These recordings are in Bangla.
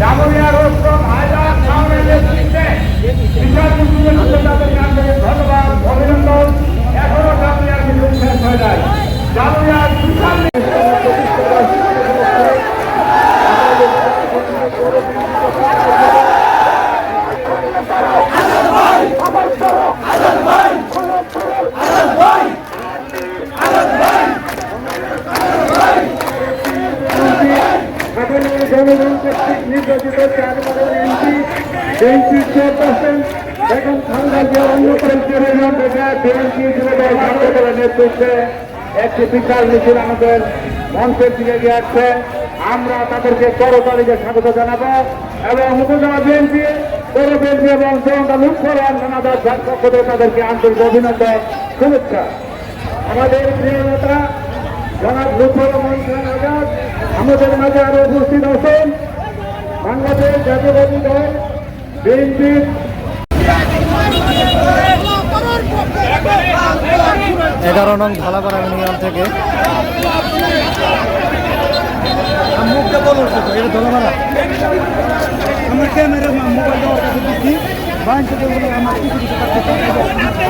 জামুরিয়া জনগণ নির্বাচিত চেয়ারম্যানের এমপি বিএনপি চেয়ারপারসন বেগম খালেদা জিয়ার অন্য পরিচয় বিএনপি যুবদল ছাত্রদলের নেতৃত্বে একটি বিশাল মিছিল আমাদের মঞ্চের দিকে গিয়ে আসছে। আমরা তাদেরকে করতালিকে স্বাগত জানাব এবং উপজেলা বিএনপি, পৌর বিএনপি এবং জনতা মুখ্য রান্নাদার পক্ষ থেকে তাদেরকে আন্তরিক অভিনন্দন, শুভেচ্ছা। আমাদের প্রিয় নেতা, জনাব লুৎফর রহমান খান আজাদ, আমাদের মাঝে আরও উপস্থিত আছেন। বাংলাদেশ জাতীয়বাদী দল এগারো নং ধালাপাড়া ইউনিয়ন থেকে।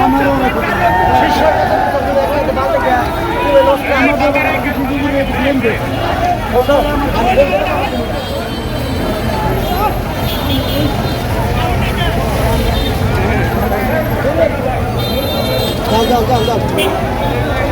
আমার ক্যামেরা go, go, কাছে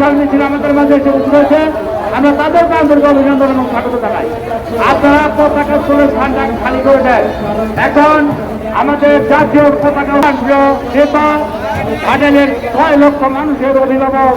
বিশাল মিছিল আমাদের মাঝে এসে উপস্থিত হয়েছে। আমরা তাদেরকে আন্তরিক অভিনন্দন এবং স্বাগত জানাই। আপনারা পতাকা তুলে স্থানটা খালি করে দেন। এখন আমাদের জাতীয় পতাকা প্রিয় নেতা প্যানেলের ছয় লক্ষ মানুষের অভিভাবক।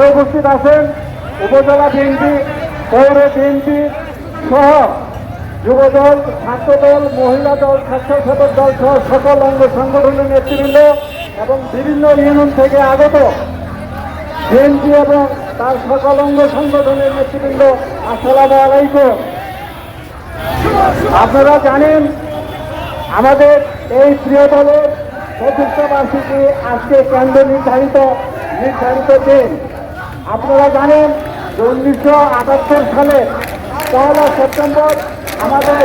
আরও উপস্থিত আছেন উপজেলা বিএনপি, পৌর বিএনপি সহ যুবদল, ছাত্রদল, মহিলা দল স্বেচ্ছাসেবক দল সহ সকল অঙ্গ সংগঠনের নেতৃবৃন্দ এবং বিভিন্ন ইউনিয়ন থেকে আগত বিএনপি এবং তার সকল অঙ্গ সংগঠনের নেতৃবৃন্দ, আসসালামু আলাইকুম। আপনারা জানেন, আমাদের এই প্রিয় দলের প্রতিষ্ঠা বার্ষিকী আজকে কেন্দ্র নির্ধারিত নির্ধারিত দিন। আপনারা জানেন যে উনিশশো আটাত্তর সালে পয়লা সেপ্টেম্বর আমাদের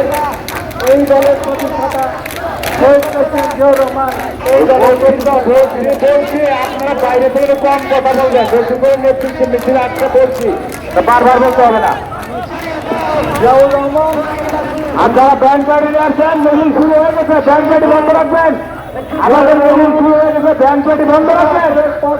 এই দলের প্রতিষ্ঠাতা শহীদ প্রেসিডেন্ট জিয়াউর রহমান এই দলের বলছি আপনারা বাইরে থেকে কম কথা বলবেন। বেশি করে নেতৃত্ব মিছিল আজকে বলছি। তা বারবার বলতে হবে না। জিয়াউর রহমান আর যারা ব্যাংক গাড়ি নিয়ে আসছেন মিছিল শুরু হয়ে গেছে ব্যাংক গাড়ি বন্ধ রাখবেন। আমাদের মিছিল শুরু হয়ে গেছে ব্যাংক গাড়ি বন্ধ রাখবেন। পথ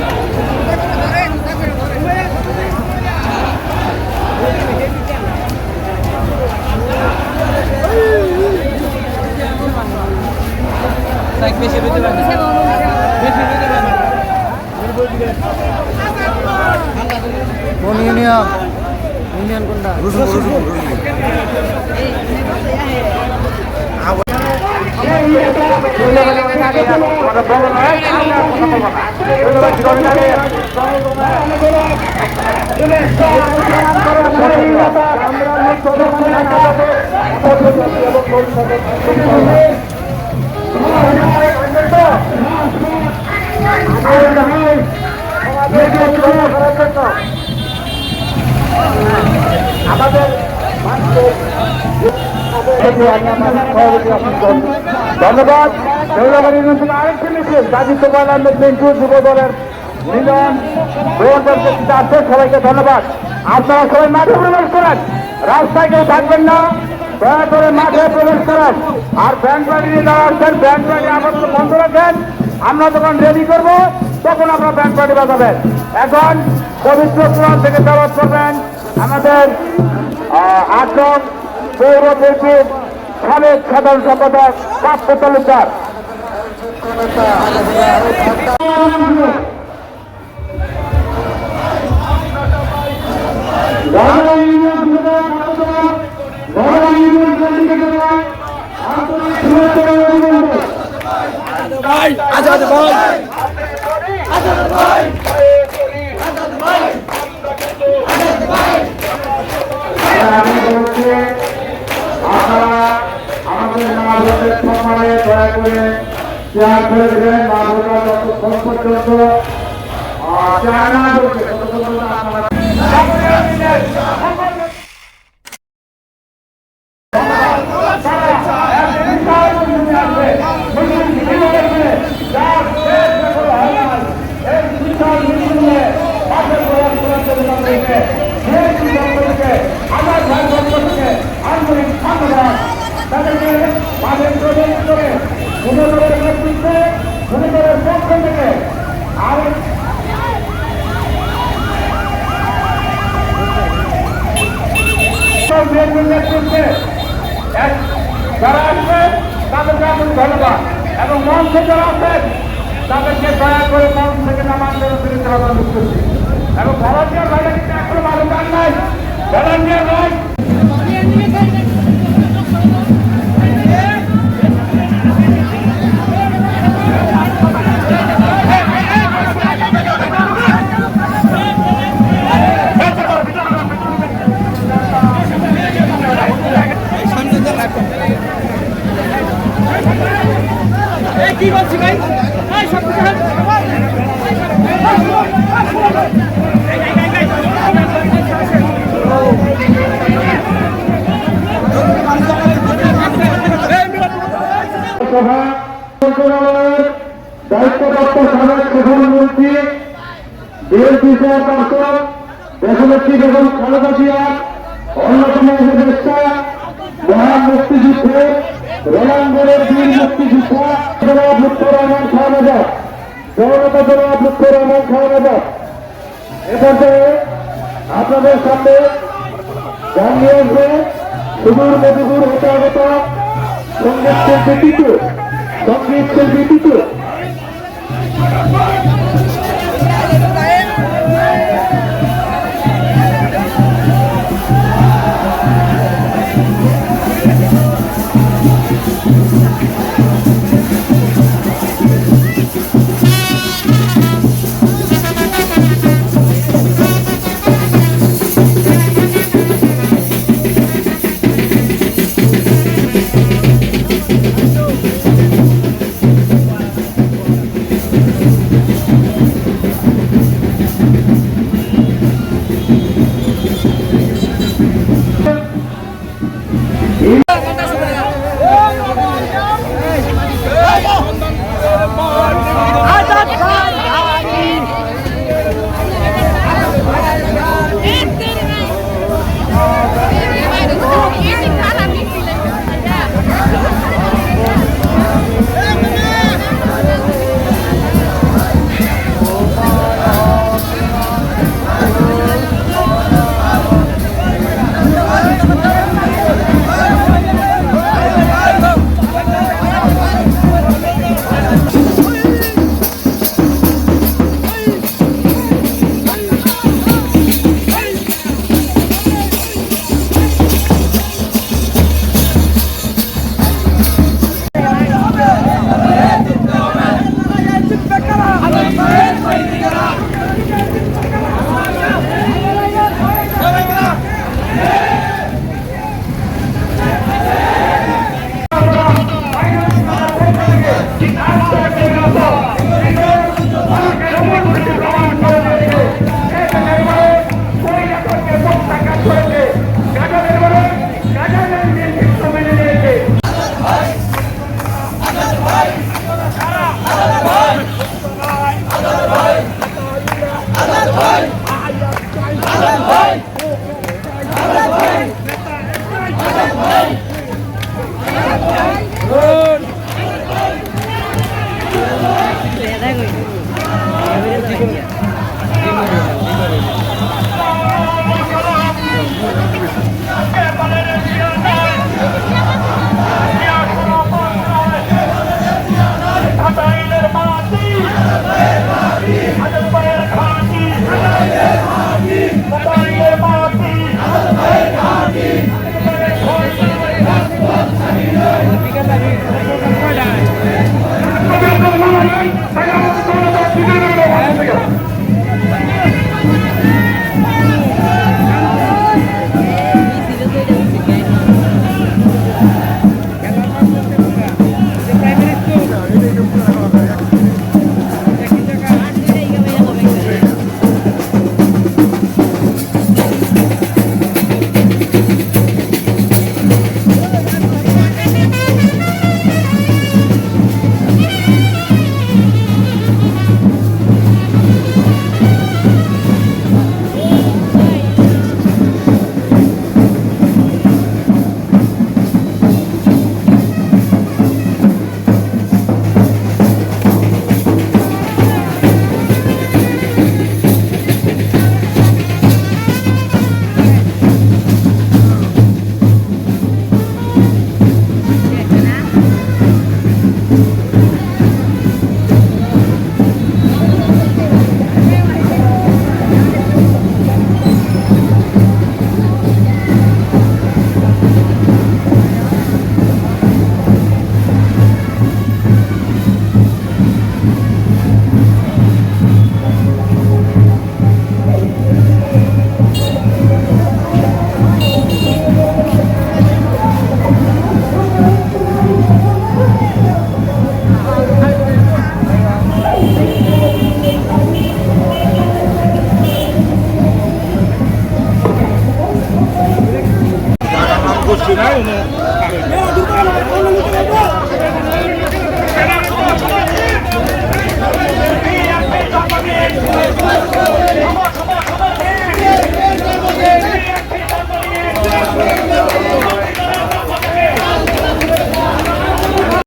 কোন ইউনিয়ন? ইউনিয়ন কোনটা? রুসুন আমাদের ধন্যবাদ আরেকটি মিছিল গাজীপুর আহমেদ পিন্টু যুব দলের মিলন সবাইকে ধন্যবাদ। আপনারা সবাই মাঠে প্রবেশ করেন। রাস্তায় কেউ থাকবেন না। দয়া করে মাঠে প্রবেশ করেন। আর ব্যাংক বাড়ি নিয়ে যারা আসছেন ব্যাংক বাড়ি আপাতত বন্ধ রাখেন। আমরা যখন রেডি করব, তখন আপনারা ব্যাংক বাড়ি বাজাবেন। এখন পবিত্র কোরআন থেকে দাওয়াত করবেন। আমাদের আটক পৌর বিএনপির সাবেক সাধারণ সম্পাদক প্রাপ্য তালুকদার। আজাদ ভাই। বলছি আপনারা আমাদের আমার ভাই বন্ধু থেকে আন্তরিক ধন্যবাদ তাদেরকে প্রবেশ করে সুন্দরের নেতৃত্বে সুন্দরের পক্ষ থেকে আর নেতৃত্বে যারা আসবেন তাদেরকে আমি ধন্যবাদ এবং মঞ্চে যারা আছেন তাদেরকে দয়া করে মঞ্চ থেকে নামান জন্য তিনি অনুরোধ করছি এবং নাই। ভলান্টিয়ার ভাই কি বলছি ভাই? দায়িত্বপ্রাপ্ত সাবেক প্রধানমন্ত্রী বিএনপি চেয়ারপারসন দেশনেত্রী বেগম খালেদা জিয়ার অন্যতম মহান মুক্তিযুদ্ধে রোলাঙ্গরের বীর মুক্তিযোদ্ধা জনাব লুৎফর রহমান খান আজাদ জননেতা জনাব লুৎফর রহমান খান আজাদ এ আপনাদের সামনে গান নিয়ে আসবে সুদূর মধুপুর হতে আগত সংগীত শিল্পী টিটু। সংগীত